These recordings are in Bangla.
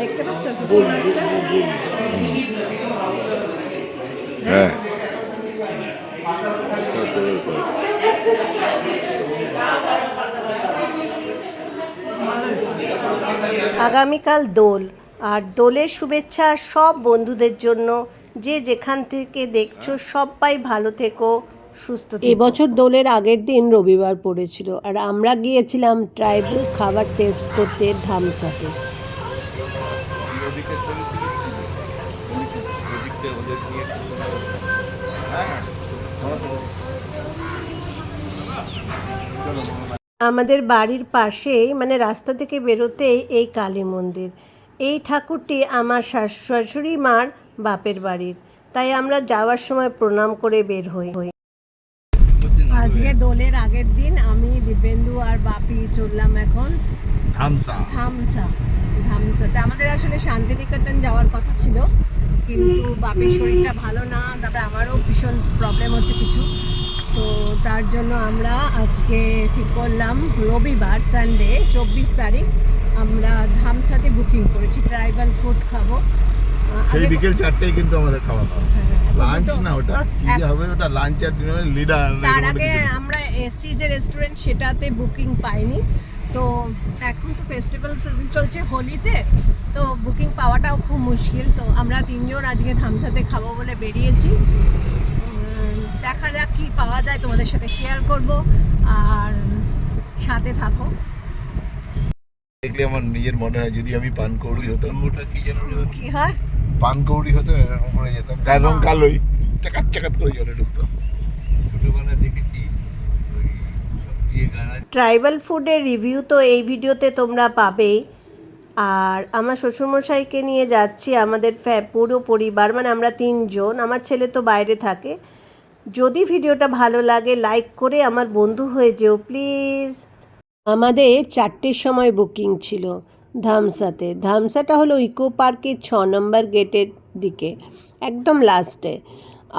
দেখতে পাচ্ছ? হ্যাঁ। আগামীকাল দোল আর দোলের শুভেচ্ছা সব বন্ধুদের জন্য। যে যেখান থেকে দেখছ সবাই ভালো থেকো সুস্থ এবছর দোলের আগের দিন রবিবার পড়েছিল আর আমরা গিয়েছিলাম ট্রাইবাল খাবার টেস্ট করতে ধামসাতে। আমাদের বাড়ির পাশেই মানে রাস্তা থেকে বেরোতেই এই কালী মন্দির। এই ঠাকুরটি আমার শাশ- শাশুড়ি মার বাপের বাড়ির। তাই আমরা যাওয়ার সময় প্রণাম করে বের হই। আজকে দোলের আগের দিন আমি দিব্যেন্দু আর বাপি চললাম এখন ধামসা। ধামসা ধামসাতে। আমাদের আসলে শান্তিনিকেতন যাওয়ার কথা ছিল কিন্তু বাপির শরীরটা ভালো না তারপরে আমারও ভীষণ প্রবলেম হচ্ছে কিছু। তো তার জন্য আমরা আজকে ঠিক করলাম রবিবার সানডে চব্বিশ তারিখ আমরা ধামসাতে বুকিং করেছি। ট্রাইবাল ফুড খাব। সেই বিকেল চারটেই কিন্তু আমাদের খাওয়া দাওয়া। হ্যাঁ, লাঞ্চ না ওটা কি হবে? ওটা লাঞ্চ আর ডিনার লিডার তার আগে আমরা এসি যে রেস্টুরেন্ট সেটাতে বুকিং পাইনি। তো এখন তো ফেস্টিভ্যাল সিজন চলছে হোলিতে তো বুকিং পাওয়াটাও খুব মুশকিল। তো আমরা তিনজন আজকে ধামসাতে খাব বলে বেরিয়েছি। দেখা যাক কি পাওয়া যায় তোমাদের সাথে শেয়ার করব আর সাথে থাকো। দেখলে আমার নিজের মনে হয় যদি আমি পান কৌড়ি হতাম। ওটা কি যেন কি হয়? পান কৌড়ি হতো এরকম করে যেতাম গায়ের রং কালোই। চাকাত চাকাত করে জলে ছোটবেলায় দেখেছি ওই সব গানা ট্রাইবাল ফুডের রিভিউ তো এই ভিডিওতে তোমরা পাবেই আর আমার শ্বশুরমশাইকে নিয়ে যাচ্ছি আমাদের ফ্যা- পুরো পরিবার মানে আমরা তিনজন। আমার ছেলে তো বাইরে থাকে। যদি ভিডিওটা ভালো লাগে লাইক করে আমার বন্ধু হয়ে যেও প্লিজ আমাদের চারটের সময় বুকিং ছিল ধামসাতে। ধামসাটা হলো ইকো পার্কের ছ নম্বর গেটের দিকে, একদম লাস্টে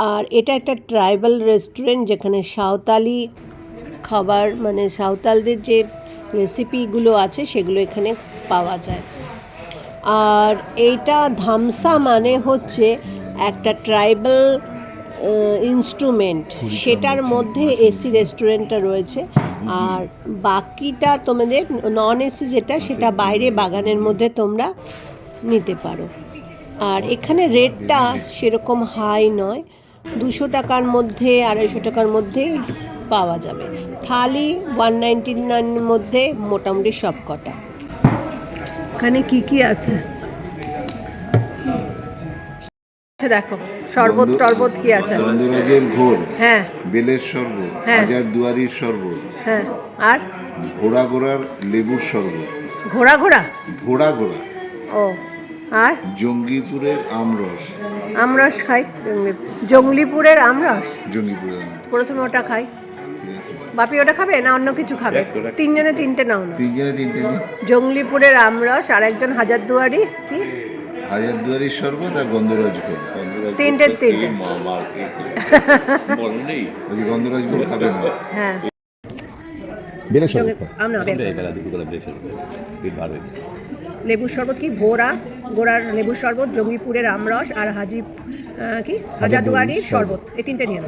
আর এটা একটা ট্রাইবাল রেস্টুরেন্ট যেখানে সাঁওতালি খাবার মানে সাঁওতালদের যে রেসিপিগুলো আছে, সেগুলো এখানে পাওয়া যায়। আর এইটা ধামসা মানে হচ্ছে একটা ট্রাইবাল ইনস্ট্রুমেন্ট সেটার মধ্যে এসি রেস্টুরেন্টটা রয়েছে। আর বাকিটা তোমাদের নন এসি যেটা সেটা বাইরে বাগানের মধ্যে তোমরা নিতে পারো। আর এখানে রেটটা সেরকম হাই নয়। দুশো টাকার মধ্যে আড়াইশো টাকার মধ্যেই পাওয়া যাবে। থালি ওয়ান নাইনটি নাইনের মধ্যে মোটামুটি সব কটা এখানে কি কি আছে? আচ্ছা, দেখো শরবত টরবত কি আছে? গন্ধরাজের ঘোর হ্যাঁ। বেলের শরবত হ্যাঁ। হাজার দুয়ারির শরবত হ্যাঁ। আর? ঘোড়া ঘোড়ার লেবুর শরবত ঘোড়া ঘোড়া? ঘোড়া ঘোড়া ও আর? জঙ্গিপুরের আমরস আমরস খাই জঙ্গলিপুরের আমরস? জঙ্গিপুরের প্রথমে ওটা খাই। বাপি ওটা খাবে না অন্য কিছু খাবে? তিনজনে তিনটে নাও না। তিনজনে তিনটে জঙ্গলিপুরের আমরস আর একজন হাজারদুয়ারি কি? হাজার দুয়ারির শরবত আর গন্ধরাজ তিনটে গন্ধরাজ খাবেন না। হ্যাঁ। বেলে আমরা লেবুর শরবত কি? ভোরা গোড়ার লেবুর শরবত জঙ্গিপুরের আমরস আর হাজি কি? হাজারদুয়ারির শরবত। এই তিনটে নিয়ে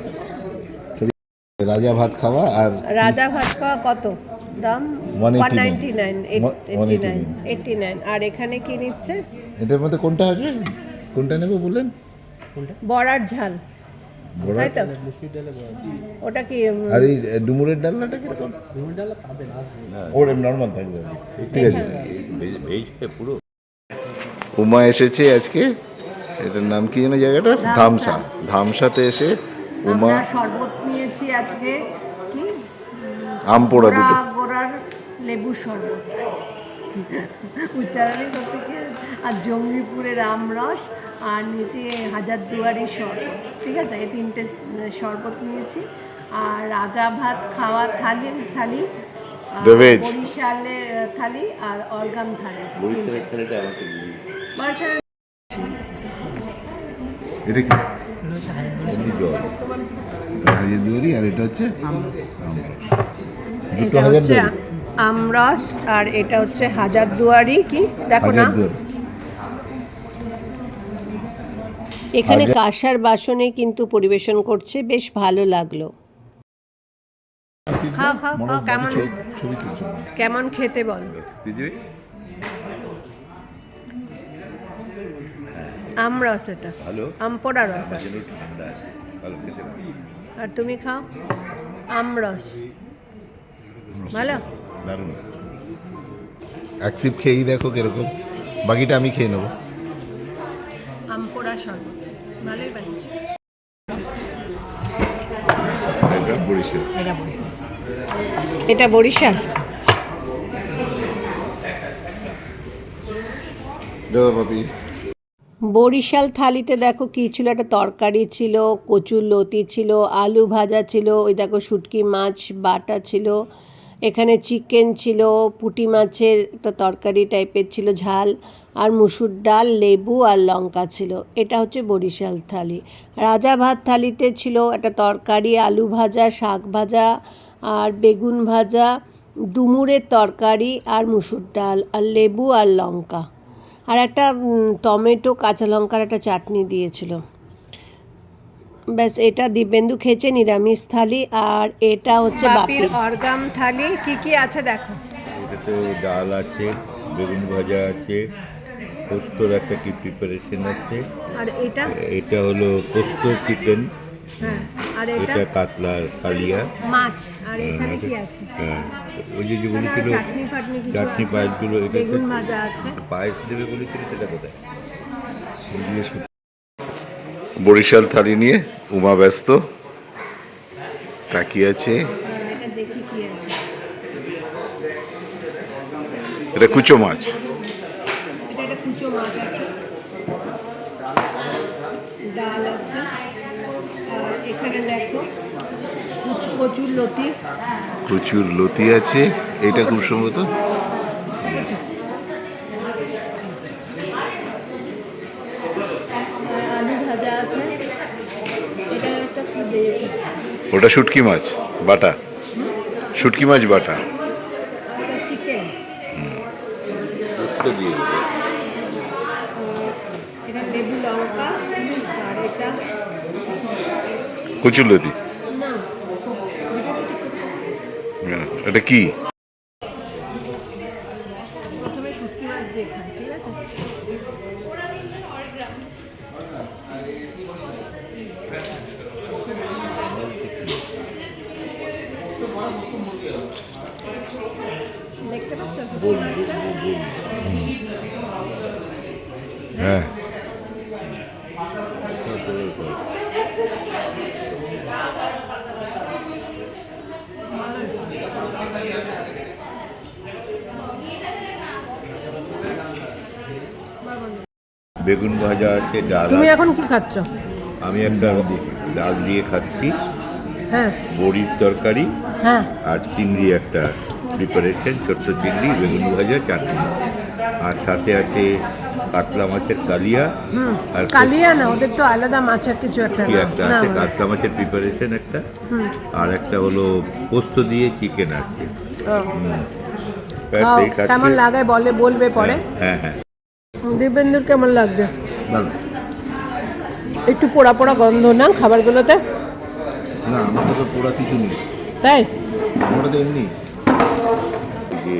রাজা ভাত খাওয়া আর রাজা ভাত খাওয়া কত? দাম? 189 one ninety nine One- eighty nine 189 eighty nine আর এখানে কি নিচ্ছে? এটার মধ্যে কোনটা আছে কোনটা নেব বললেন? বড়ার ঝাল। বড়া তাই তো? ওটা কি আর এই ডুমুরের ডালনাটা কীরকম? ডুমুরের ডাল পাবেন ওর নর্মাল থাকবে ঠিক আছে। উমা এসেছে আজকে। এটার নাম কি যেন জায়গাটা ধামসা। ধামসাতে এসে উমা শরবত নিয়েছি আজকে কি? আম পোড়া দুটো। লেবু শরবত। উচ্চারণই করতে কি? আর জঙ্গিপুরের আমরস আর নিচে হাজারদুয়ারি শরবত। ঠিক আছে? এই তিনটে শরবত নিয়েছি। আর রাজা ভাত খাওয়া থালি থালি বরিশালের থালি আর অর্গান থালি। এটা কি? হাজার দুয়ারি আর এটা হচ্ছে দুটো হাজার আমরস আর এটা হচ্ছে হাজারদুয়ারি কি? দেখো না। এখানে কাঁসার বাসনে কিন্তু পরিবেশন করছে বেশ ভালো লাগল। খাও, খাও, খাও, কেমন? কেমন খেতে বল। আমরস এটা। আমপোড়া রস। আর তুমি খাও? আমরস। ভালো? দারুণ। এক সিপ খেয়েই দেখো কীরকম। বাকিটা আমি খেয়ে নেব। আমপোড়া শরবত। ভালোই বানিয়েছে। এটা বরিশাল। এটা বরিশাল। দাদা পাপি বরিশাল থালিতে দেখো কি ছিল? একটা তরকারি ছিল কচুর লতি ছিল আলু ভাজা ছিল ওই দেখো শুটকি মাছ বাটা ছিল। এখানে চিকেন ছিল, পুঁটি মাছের একটা তরকারি টাইপের ছিল, ঝাল, আর মুসুর ডাল, লেবু আর লঙ্কা ছিল। এটা হচ্ছে বরিশাল থালি। রাজা ভাত থালিতে ছিল একটা তরকারি, আলু ভাজা, শাক ভাজা, আর বেগুন ভাজা, ডুমুরের তরকারি, আর মুসুর ডাল, আর লেবু আর লঙ্কা। আর একটা টমেটো, কাঁচা লঙ্কার একটা চাটনি দিয়েছিল। ব্যাস এটা দিব্যেন্দু খেয়েছে নিরামিষ থালি আর এটা হচ্ছে বাপির অর্গাম থালি কি কি আছে দেখো? এটা তো ডাল আছে বেগুন ভাজা আছে পোস্তর একটা কি প্রিপারেশন আছে। আর এটা? এটা হলো পোস্ত চিকেন হ্যাঁ আর এটা? এটা কাতলা কালিয়া। মাছ আর এখানে কি আছে? হ্যাঁ ওই যে যেগুলো চাটনি ফাটনি কিছু চাটনি পায়েসগুলো এটা বেগুন ভাজা আছে। পায়েস দেবে বলেছিল সেটা কোথায়? বরিশাল থালি নিয়ে উমা ব্যস্ত। তাকিয়ে আছে। এটা কুচো মাছ। ডাল আছে। এখানে দেখো কচুর লতি। প্রচুর লতি আছে। এটা খুব সম্ভবত আর আলু ভাজা আছে এটা একটা কি দিয়েছে ওটা শুটকি মাছ বাটা। শুটকি মাছ বাটা। আর এটা চিকেন পোস্ত দিয়ে দেবে এটা লেবু লঙ্কা আর এটা কচুর লতি না হ্যাঁ, এটা কি প্রথমে শুটকি মাছ দিয়ে খাই ঠিক আছে দেখতে পাচ্ছ হ্যাঁ। বেগুন ভাজা আছে ডাল তুমি এখন কি খাচ্ছ? আমি একটা ডাল দিয়ে খাচ্ছি। হ্যাঁ। বড়ির তরকারি হ্যাঁ। আর চিংড়ি একটা প্রিপারেশন ছোট্ট চিংড়ি বেগুন ভাজা চাটনি। আর সাথে আছে কাতলা মাছের কালিয়া আর কালিয়া না ওদের তো আলাদা মাছের কিছু একটা আছে কাতলা মাছের প্রিপারেশন একটা। আর একটা হলো পোস্ত দিয়ে চিকেন আছে। কেমন লাগে বলে বলবে পরে? হ্যাঁ হ্যাঁ। দিব্যেন্দুর কেমন ভালো। একটু পোড়া পোড়া গন্ধ না খাবারগুলোতে। না আমার তো পোড়া কিছু নেই। তাই? আমরা তো এমনি। যে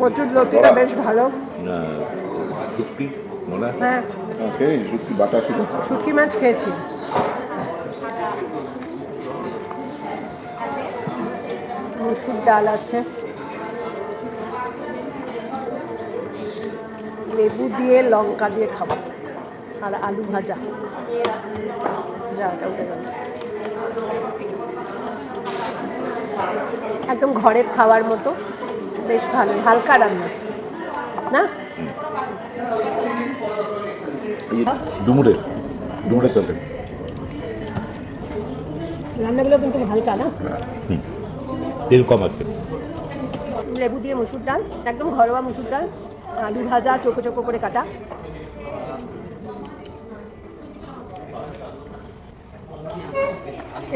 কচুর লতিটা বেশ ভালো। না শুক্তি মোলা? হ্যাঁ। খেয়ে সত্যি বাটা ছিল। শুটকি মাছ খেয়েছি। মসুর ডাল আছে। লেবু দিয়ে লঙ্কা দিয়ে খাব। আর আলু ভাজা। যা, উঠে গেল। একদম ঘরের খাওয়ার মতো বেশ ভালো হালকা রান্না না? এই ডুমুরে তরকারি। রান্নাগুলো কিন্তু হালকা না? তেল কম আছে। লেবু দিয়ে মুসুর ডাল একদম ঘরোয়া মুসুর ডাল আলু ভাজা চোখো চোখো করে কাটা।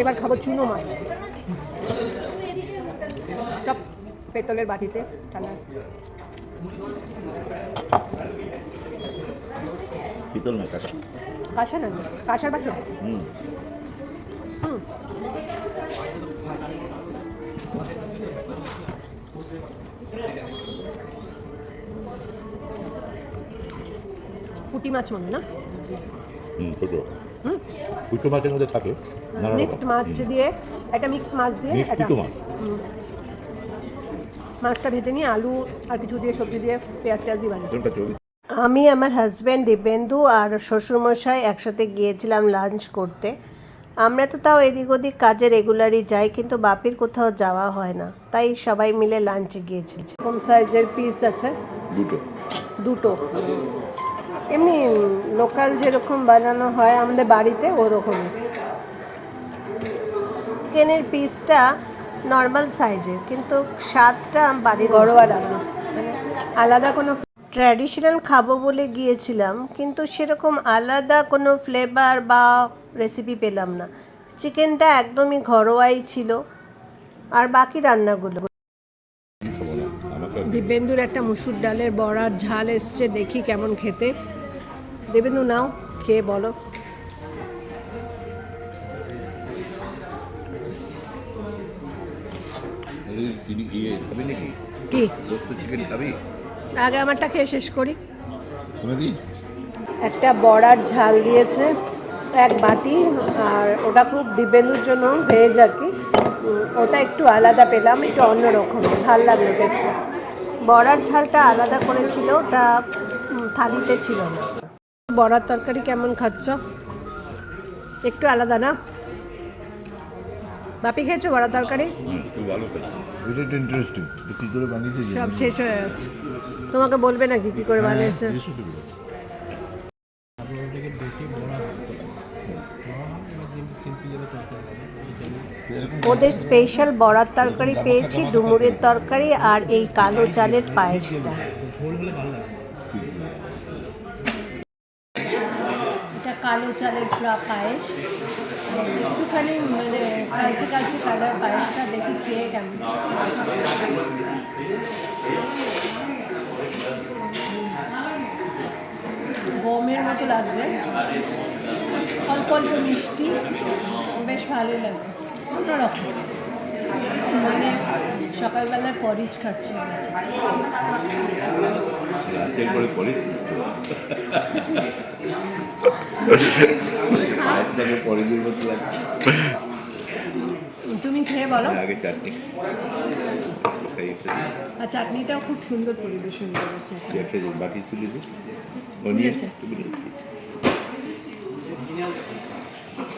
এবার খাব চুনো মাছ। সব পেতলের বাটিতে পিতল না কাঁচা। কাঁসা না কাঁসার বাসন হুম। পুঁটি মাছ মনে না? হুম ছোটো মাছের মধ্যে থাকে মিক্সড মাছ দিয়ে একটা মিক্সড মাছ দিয়ে একটা মাছ। মাছটা ভেজে নিয়ে আলু আর কিছু দিয়ে সবজি দিয়ে পেঁয়াজ টেয়াজ দিয়ে বানিয়েছি। আমি আমার হাজব্যান্ড দিব্যেন্দু আর শ্বশুরমশাই একসাথে গিয়েছিলাম লাঞ্চ করতে। আমরা তো তাও এদিক ওদিক কাজে রেগুলারই যাই কিন্তু বাপির কোথাও যাওয়া হয় না। তাই সবাই মিলে লাঞ্চে গিয়েছি। কোন সাইজের পিস আছে। দুটো। দুটো। এমনি লোকাল যেরকম বানানো হয় আমাদের বাড়িতে ওরকমই। চিকেনের পিসটা নর্মাল সাইজের কিন্তু স্বাদটা বাড়ির ঘরোয়া রান্না মানে আলাদা। কোনো ট্র্যাডিশনাল খাব বলে গিয়েছিলাম কিন্তু সেরকম আলাদা কোনো ফ্লেভার বা রেসিপি পেলাম না। চিকেনটা একদমই ঘরোয়াই ছিল আর বাকি রান্নাগুলো। আর- দিব্যেন্দুর একটা মুসুর ডালের বড়ার ঝাল এসছে দেখি কেমন খেতে। দেবেন্দু নাও খেয়ে বলো। কি আগে আমারটা খেয়ে শেষ করি। একটা বড়ার ঝাল দিয়েছে এক বাটি আর ওটা খুব দিব্যেন্দুর জন্য ভেজ আর কি। ওটা একটু আলাদা পেলাম একটু অন্যরকম ভালো লাগল টেস্টটা বড়ার ঝালটা আলাদা করেছিল ওটা থালিতে ছিল না। বড়ার তরকারি কেমন খাচ্ছ? একটু আলাদা না? বাপি খেয়েছো বড়া তরকারি? হুম তুই ভালো খাবি এটা ইন্টারেস্টিং কি করে বানিয়েছে সব শেষ হয়ে গেছে তোমাকে বলবে নাকি কি করে বানিয়েছে? ওদের স্পেশাল বড়ার তরকারি পেয়েছি ডুমুরের তরকারি আর এই কালো চালের পায়েসটা। কালো চালের পায়েস। একটুখানি মানে কালচে কালচে কালার পায়েসটা দেখি খেয়ে কেমন? গমের মতো লাগছে। অল্প অল্প মিষ্টি, বেশ ভালোই লাগে। অন্যরকম। মানে সকালবেলার পরিচ খাচ্ছি। আপনাকে পরে দিন মতো লাগছে তুমি খেয়ে বলো। আগে চাটনি আর চাটনিটাও খুব সুন্দর পরিবেশন করেছে। একটা বাটি তুলে দিস।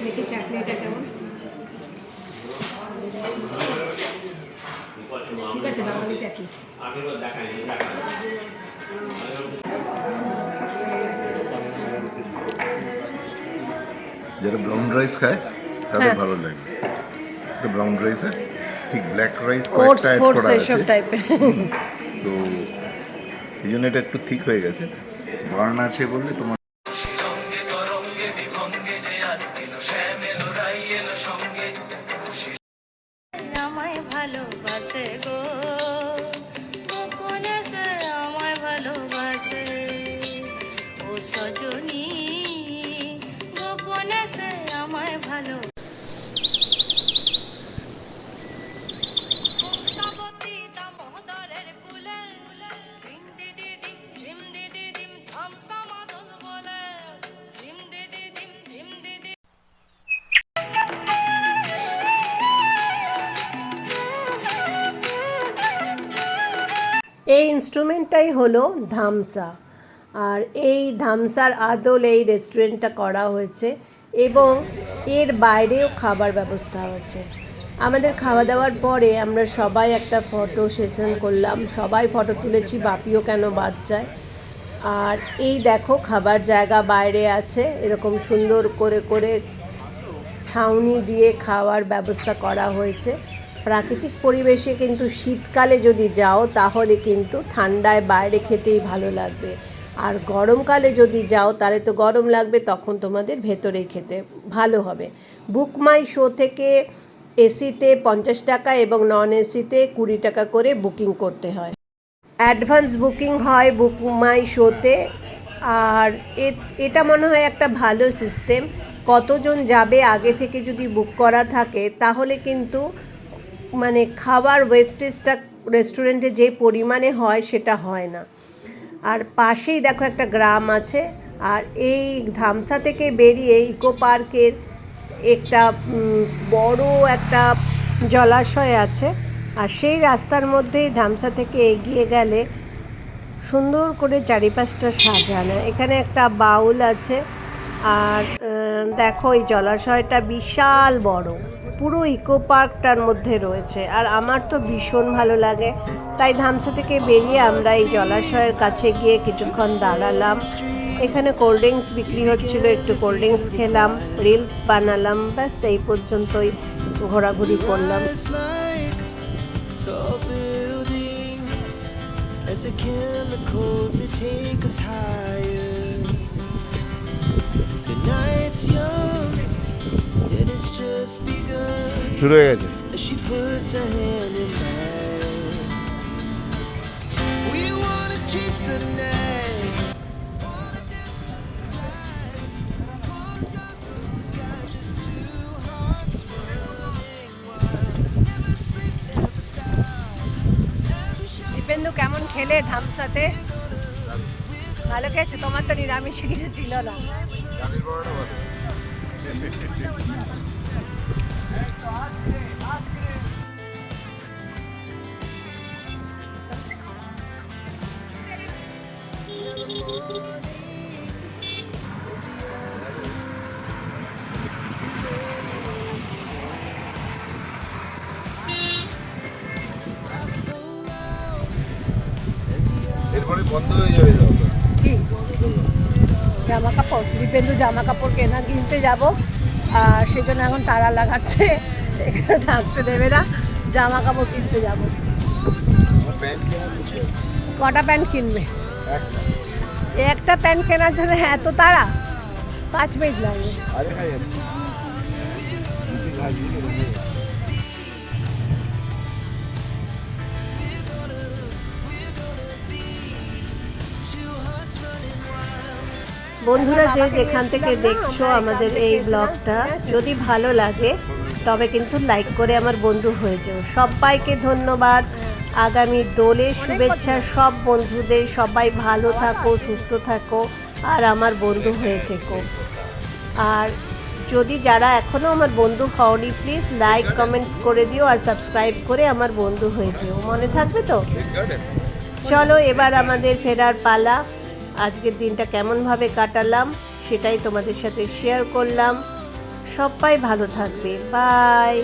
দেখি চাটনিটা কেমন। ঠিক আছে বাঙালি চাটনি। যারা ব্রাউন রাইস খায় তাদের হ্যাঁ। ভালো লাগে। তো ব্রাউন রাইসে ঠিক ব্ল্যাক রাইস কয়েকটা অ্যাড করা আছে। তো এই জন্য এটা একটু ঠিক হয়ে গেছে। বার্ন আছে বললে তোমার এই ইনস্ট্রুমেন্টটাই হলো ধামসা। আর এই ধামসার আদল এই রেস্টুরেন্টটা করা হয়েছে। এবং এর বাইরেও খাবার ব্যবস্থা হচ্ছে আমাদের খাওয়া দাওয়ার পরে আমরা সবাই একটা ফটো সেশন করলাম। সবাই ফটো তুলেছি, বাপিও কেন বাদ যায়। আর এই দেখো, খাবার জায়গা বাইরে আছে। এরকম সুন্দর করে করে ছাউনি দিয়ে খাওয়ার ব্যবস্থা করা হয়েছে। প্রাকৃতিক পরিবেশে কিন্তু শীতকালে যদি যাও, তাহলে কিন্তু ঠান্ডায় বাইরে খেতেই ভালো লাগবে। আর গরমকালে যদি যাও, তাহলে তো গরম লাগবে, তখন তোমাদের ভেতরেই খেতে ভালো হবে। বুক মাই শো থেকে এসিতে পঞ্চাশ টাকা এবং নন এসিতে কুড়ি টাকা করে বুকিং করতে হয়। অ্যাডভান্স বুকিং হয় বুক মাই শোতে আর এটা মনে হয় একটা ভালো সিস্টেম কতজন যাবে আগে থেকে যদি বুক করা থাকে, তাহলে কিন্তু মানে খাবার ওয়েস্টেজটা রেস্টুরেন্টে যে পরিমাণে হয়, সেটা হয় না। আর পাশেই দেখো একটা গ্রাম আছে, আর এই ধামসা থেকে বেরিয়ে ইকো পার্কের একটা বড় একটা জলাশয় আছে, আর সেই রাস্তার মধ্যেই ধামসা থেকে এগিয়ে গেলে সুন্দর করে চারিপাশটা সাজানো। এখানে একটা বাউল আছে, আর দেখো এই জলাশয়টা বিশাল বড়, পুরো ইকো পার্কটার মধ্যে রয়েছে, আর আমার তো ভীষণ ভালো লাগে। তাই ধামসা থেকে বেরিয়ে আমরা এই জলাশয়ের কাছে গিয়ে কিছুক্ষণ দাঁড়ালাম। এখানে কোল্ড ড্রিঙ্কস বিক্রি হচ্ছিল একটু কোল্ড ড্রিঙ্কস খেলাম রিলস বানালাম ব্যাস এই পর্যন্তই ঘোরাঘুরি করলাম। She puts her hand in mine. Dipendu কেমন খেলে ধামসাতে? ভালো খেয়েছো? তোমার তো নিরামিষে কিছু ছিল না। এরপরে বন্ধ হয়ে যাবে জামা কাপড় দীপেন্দু জামা কাপড় কেনা কিনতে যাব। আর সেজন্য এখন তারা লাগাচ্ছে। এখানে থাকতে দেবে না। জামা কাপড় কিনতে যাব। কটা প্যান্ট কিনবে? একটা। এই একটা প্যান্ট কেনার জন্য এত তারা পাঁচ মিনিট ভাজি বন্ধুরা যে যেখান থেকে দেখছ আমাদের এই ব্লগটা যদি ভালো লাগে তবে কিন্তু লাইক করে আমার বন্ধু হয়ে যাও। সবাইকে ধন্যবাদ। আগামী দোলের শুভেচ্ছা সব বন্ধুদের সবাই ভালো থাকো সুস্থ থাকো আর আমার বন্ধু হয়ে থেকো। আর যদি যারা এখনও আমার বন্ধু হওনি প্লিজ লাইক কমেন্টস করে দিও আর সাবস্ক্রাইব করে আমার বন্ধু হয়ে যেও। মনে থাকবে তো? চলো এবার আমাদের ফেরার পালা। আজকের দিনটা কেমনভাবে কাটালাম সেটাই তোমাদের সাথে শেয়ার করলাম। সবাই ভালো থাকবে। বাই